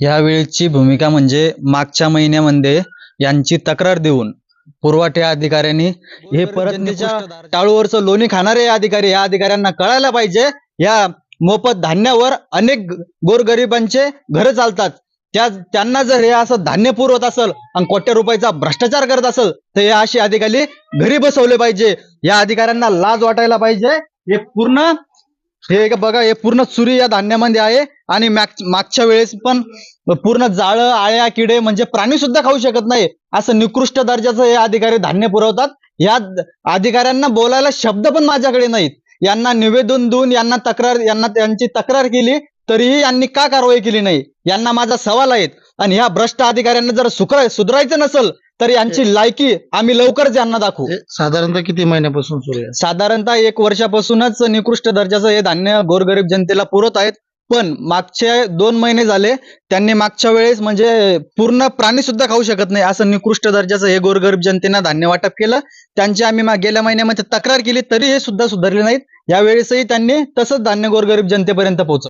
यावेळीची भूमिका म्हणजे मागच्या महिन्यामध्ये यांची तक्रार देऊन पुरवठा अधिकाऱ्यांनी हे परत टाळूवरचं लोणी खाणारे अधिकारी या अधिकाऱ्यांना कळायला पाहिजे. या मोफत धान्यावर अनेक गोरगरिबांचे घर चालतात. त्या त्यांना जर हे असं धान्य पुरवत असेल आणि कोट्या रुपयाचा भ्रष्टाचार करत असेल तर हे असे अधिकारी घरी बसवले पाहिजे. या अधिकाऱ्यांना लाज वाटायला पाहिजे. हे पूर्ण हे बघा हे पूर्ण चुरी या धान्यामध्ये आहे. आणि माग- मागच्या वेळेस पण पूर्ण जाळं आळ्या किडे म्हणजे प्राणी सुद्धा खाऊ शकत नाही. असं निकृष्ट दर्जाचं हे अधिकारी धान्य पुरवतात. या अधिकाऱ्यांना बोलायला शब्द पण माझ्याकडे नाहीत. यांना निवेदन देऊन यांना तक्रार यांना त्यांची तक्रार केली तरीही यांनी का कारवाई केली नाही? यांना माझा सवाल आहे आणि ह्या भ्रष्ट अधिकाऱ्यांना जर सुकर सुधारायचं नसेल तर यांची लायकी आम्ही लवकरच यांना दाखवू. साधारणतः किती महिन्यापासून सुरू आहे? साधारणतः एक वर्षापासूनच निकृष्ट दर्जाचं हे धान्य गोरगरीब जनतेला पुरवत आहेत. पण मागचे दोन महिने झाले त्यांनी मागच्या वेळेस म्हणजे पूर्ण प्राणी सुद्धा खाऊ शकत नाही. असं निकृष्ट दर्जाचं हे गोरगरीब जनतेनं धान्य वाटप केलं. त्यांची आम्ही गेल्या महिन्यामध्ये तक्रार केली तरी हे सुद्धा सुधारले नाहीत. यावेळेसही त्यांनी तसंच धान्य गोरगरीब जनतेपर्यंत पोहोचव